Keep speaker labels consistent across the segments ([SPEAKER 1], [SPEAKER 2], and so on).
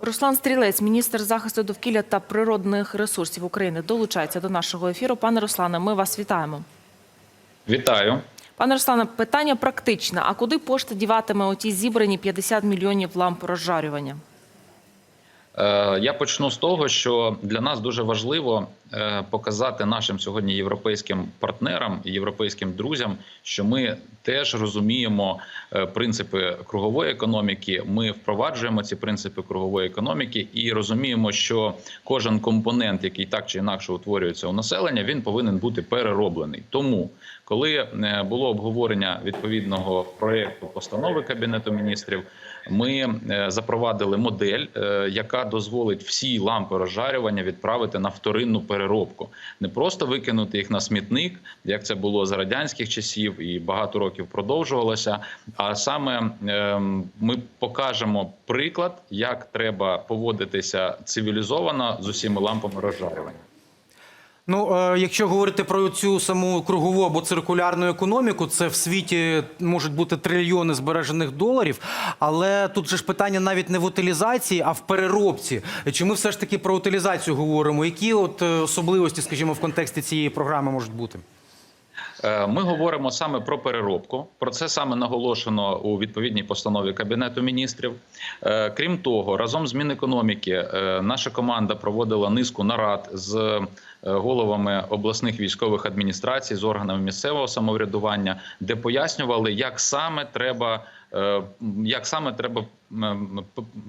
[SPEAKER 1] Руслан Стрілець, міністр захисту довкілля та природних ресурсів України, долучається до нашого ефіру. Пане Руслане, ми вас вітаємо.
[SPEAKER 2] Вітаю.
[SPEAKER 1] Пане Руслане, питання практичне. А куди пошта діватиме оті зібрані 50 мільйонів ламп розжарювання?
[SPEAKER 2] Е, Я почну з того, що для нас дуже важливо е, показати нашим сьогодні європейським партнерам і європейським друзям, що ми теж розуміємо е, принципи кругової економіки. Ми впроваджуємо ці принципи кругової економіки і розуміємо, що кожен компонент, який так чи інакше утворюється у населення, він повинен бути перероблений. Тому, коли було обговорення відповідного проекту постанови кабінету міністрів, ми е, запровадили модель, е, яка дозволить всі лампи розжарювання відправити на вторинну переробку, не просто викинути їх на смітник, як це було за радянських часів і багато років продовжувалося. А саме ем, ми покажемо приклад, як треба поводитися цивілізовано з усіма лампами розжарювання.
[SPEAKER 3] Ну, е, якщо говорити про цю саму кругову або циркулярну економіку, це в світі можуть бути трильйони збережених доларів. Але тут же ж питання навіть не в утилізації, а в переробці. Чи ми все ж таки про утилізацію говоримо? Які от е, особливості, скажімо, в контексті цієї програми можуть бути?
[SPEAKER 2] Е, Ми говоримо саме про переробку. Про це саме наголошено у відповідній постанові кабінету міністрів. Е, Крім того, разом з Мінекономіки е, наша команда проводила низку нарад з головами обласних військових адміністрацій, з органами місцевого самоврядування, де пояснювали, як саме треба. Е, Як саме треба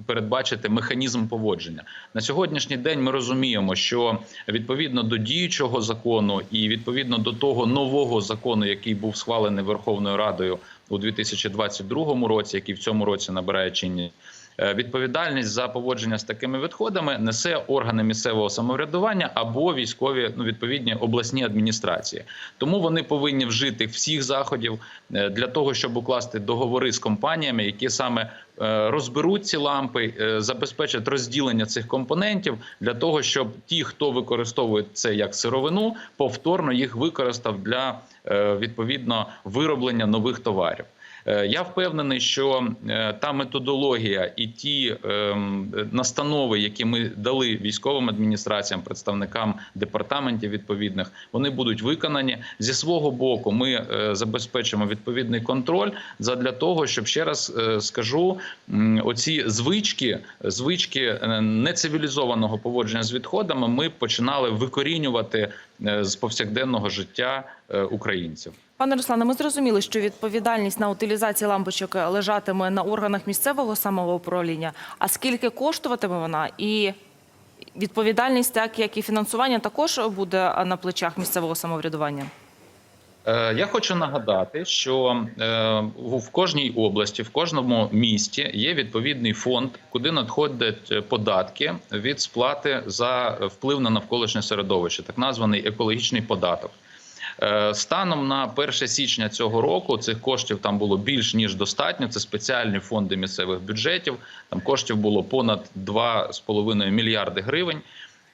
[SPEAKER 2] передбачити механізм поводження на сьогоднішній день? Ми розуміємо, що відповідно до діючого закону і відповідно до того нового закону, який був схвалений Верховною Радою у 2022 році, який в цьому році набирає чинність. Е, Відповідальність за поводження з такими відходами несе органи місцевого самоврядування або військові ну відповідні обласні адміністрації. Тому вони повинні вжити всіх заходів е, для того, щоб укласти договори з компаніями, які саме е, розберуть ці лампи, забезпечать розділення цих компонентів для того, щоб ті, хто використовує це як сировину, повторно їх використав для відповідно вироблення нових товарів. Е, Я впевнений, що е, та методологія і ті ем, настанови, які ми дали військовим адміністраціям, представникам департаментів відповідних, вони будуть виконані зі свого боку. Ми е, забезпечимо відповідний контроль задля того, щоб ще раз скажу, оці звички, звички нецивілізованого поводження з відходами, ми починали викорінювати з повсякденного життя українців.
[SPEAKER 1] Пане Руслане, ми зрозуміли, що відповідальність на утилізацію лампочок лежатиме на органах місцевого самоуправління. А скільки коштуватиме вона? І відповідальність, так як і фінансування, також буде на плечах місцевого самоврядування.
[SPEAKER 2] Е, Я хочу нагадати, що е, в кожній області, в кожному місті є відповідний фонд, куди надходять е, податки від сплати за вплив на навколишнє середовище, так названий екологічний податок. Е, Станом на 1 січня цього року цих коштів там було більш ніж достатньо. Це спеціальні фонди місцевих бюджетів. Там коштів було понад 2,5 мільярди гривень.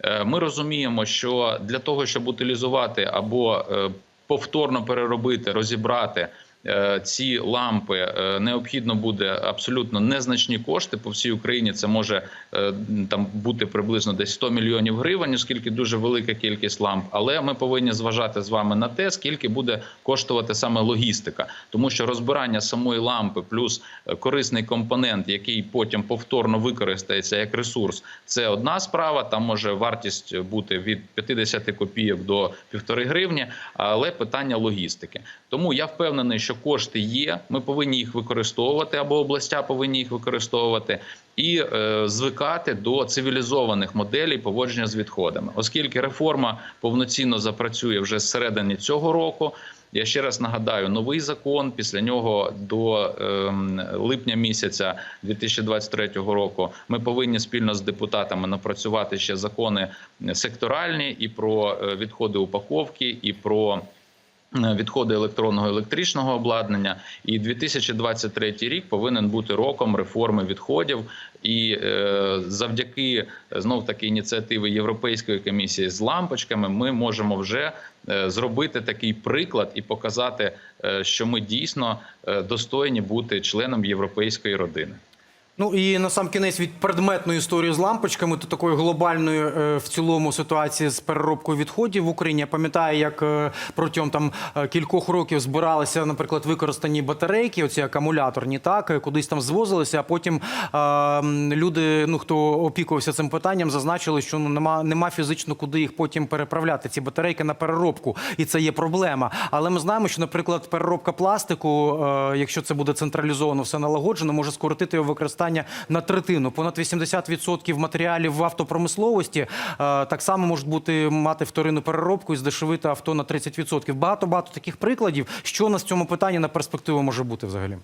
[SPEAKER 2] Е, Ми розуміємо, що для того, щоб утилізувати або е, повторно переробити, розібрати ці лампи, е, необхідно буде абсолютно незначні кошти по всій Україні. Це може е, там бути приблизно десь 100 мільйонів гривень, оскільки дуже велика кількість ламп. Але ми повинні зважати з вами на те, скільки буде коштувати саме логістика, тому що розбирання самої лампи плюс е, корисний компонент, який потім повторно використається як ресурс, це одна справа. Там може вартість бути від 50 копійок до півтори гривні, але питання логістики. Тому я впевнений, що кошти є. Ми повинні їх використовувати або областя повинні їх використовувати. І е, звикати до цивілізованих моделей поводження з відходами, оскільки реформа повноцінно запрацює вже з середини цього року. Я ще раз нагадаю, новий закон після нього до ем, липня місяця 2023 року. Ми повинні спільно з депутатами напрацювати ще закони секторальні і про е, відходи упаковки, і про е, відходи електронного електричного обладнання. І 2023 рік повинен бути роком реформи відходів. І е, завдяки знов таки ініціативи Європейської комісії з лампочками ми можемо вже е, зробити такий приклад і показати, е, що ми дійсно е, достойні бути членом європейської родини.
[SPEAKER 3] Ну і на сам кінець від предметної історії з лампочками до такої глобальної е, в цілому ситуації з переробкою відходів в Україні. Я пам'ятаю, як е, протягом там е, кількох років збиралися, наприклад, використані батарейки, оці акумуляторні, так кудись там звозилися. А потім е, люди, ну хто опікувався цим питанням, зазначили, що ну нема нема фізично куди їх потім переправляти. Ці батарейки на переробку, і це є проблема. Але ми знаємо, що, наприклад, переробка пластику, е, якщо це буде централізовано, все налагоджено, може скоротити його використання на третину. Понад 80% матеріалів в автопромисловості е, так само можуть бути мати вторинну переробку і здешевити авто на 30%. Багато багато таких прикладів. Що у нас в цьому питанні на перспективу може бути взагалі?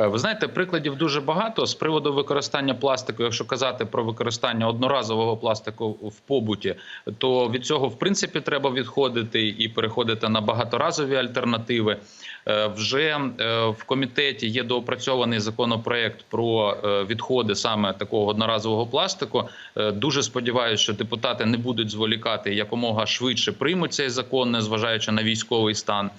[SPEAKER 2] Е, Ви знаєте, прикладів дуже багато з приводу використання пластику. Якщо казати про використання одноразового пластику в побуті, то від цього в принципі треба відходити і переходити на багаторазові альтернативи. Е, Вже е, в комітеті є доопрацьований законопроект про відходи саме такого одноразового пластику. Дуже сподіваюся, що депутати не будуть зволікати якомога швидше приймуть цей закон, незважаючи на військовий стан.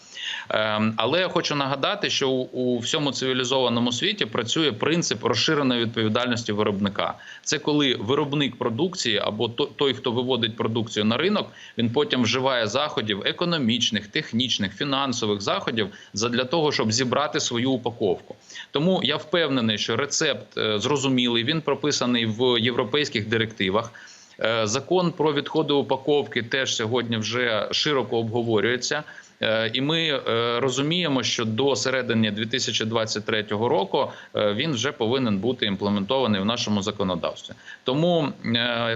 [SPEAKER 2] Ем, Але я хочу нагадати, що у всьому цивілізованому світі працює принцип розширеної відповідальності виробника. Це коли виробник продукції або то- той, хто виводить продукцію на ринок, він потім вживає заходів економічних, технічних, фінансових заходів для того, щоб зібрати свою упаковку. Тому я впевнений, що рецепт е, зрозумілий. Він прописаний в європейських директивах. Е, Закон про відходи упаковки теж сьогодні вже широко обговорюється. Е, І ми е, розуміємо, що до середини 2023 року е, він вже повинен бути імплементований в нашому законодавстві. Тому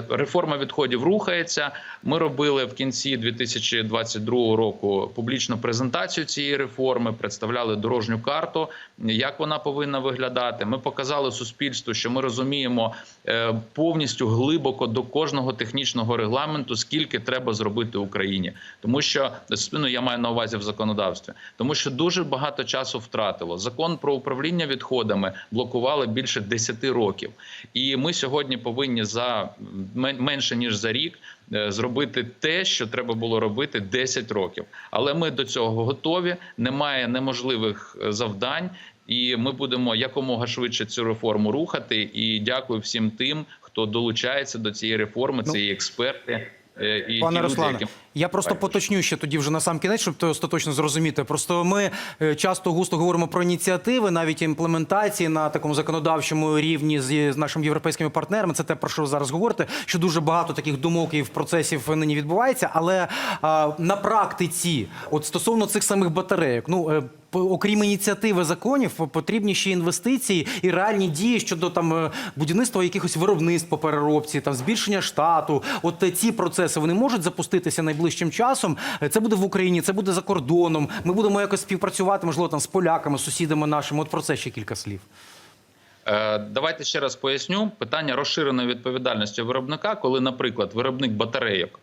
[SPEAKER 2] реформа відходів рухається. Ми робили в кінці 2022 року публічну презентацію цієї реформи, представляли дорожню карту, як вона повинна виглядати. Ми показали суспільству, що ми розуміємо повністю глибоко до кожного технічного регламенту, скільки треба зробити Україні, тому що ну, я маю на увазі в законодавстві, тому що дуже багато часу втратило. Закон про управління відходами блокували більше 10 років, і ми сьогодні повинні за менше ніж за рік. е, Зробити те, що треба було робити 10 років, але ми до цього готові. Немає неможливих е, завдань, і ми будемо якомога швидше цю реформу рухати. І дякую всім тим, хто долучається до цієї реформи. Це і експерти, е, і
[SPEAKER 3] Пане
[SPEAKER 2] ті люди, які
[SPEAKER 3] я просто поточню ще тоді вже на сам кінець, щоб то остаточно зрозуміти. Просто ми е, часто густо говоримо про ініціативи, навіть імплементації на такому законодавчому рівні з, нашими європейськими партнерами. Це те, про що ви зараз говорите, що дуже багато таких думок і в процесів нині відбувається. Але а, на практиці, от стосовно цих самих батарейок, ну. е, Окрім ініціативи законів, потрібні ще інвестиції і реальні дії щодо там е, будівництва якихось виробництв по переробці, там збільшення штату. От е, ці процеси вони можуть запуститися найближчим часом. Е, Це буде в Україні, це буде за кордоном. Ми будемо якось співпрацювати, можливо, там з поляками, сусідами нашими. От про це ще кілька слів.
[SPEAKER 2] Е, Давайте ще раз поясню питання розширеної відповідальності виробника, коли, наприклад, виробник батарейок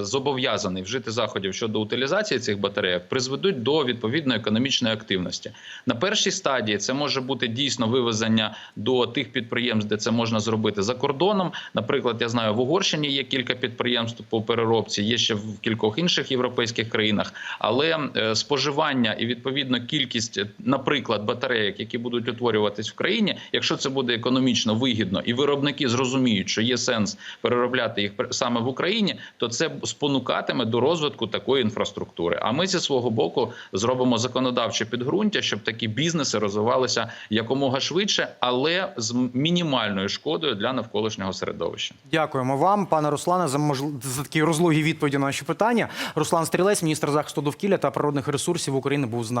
[SPEAKER 2] зобов'язаний вжити заходів щодо утилізації цих батарейок, призведуть до відповідної економічної активності. На першій стадії це може бути дійсно вивезення до тих підприємств, де це можна зробити за кордоном. Наприклад, я знаю, в Угорщині є кілька підприємств по переробці, є ще в кількох інших європейських країнах. Але е, споживання і відповідно кількість, е, наприклад, батарейок, які будуть утворюватись в країні, якщо це буде економічно вигідно, і виробники зрозуміють, що є сенс переробляти їх саме в Україні, то це спонукатиме до розвитку такої інфраструктури. А ми зі свого боку зробимо законодавче підґрунтя, щоб такі бізнеси розвивалися якомога швидше, але з мінімальною шкодою для навколишнього середовища.
[SPEAKER 3] Дякуємо вам, пане Руслане, за мож... за такі розлогі відповіді на наші питання. Руслан Стрілець, міністр захисту довкілля та природних ресурсів України, був з нами.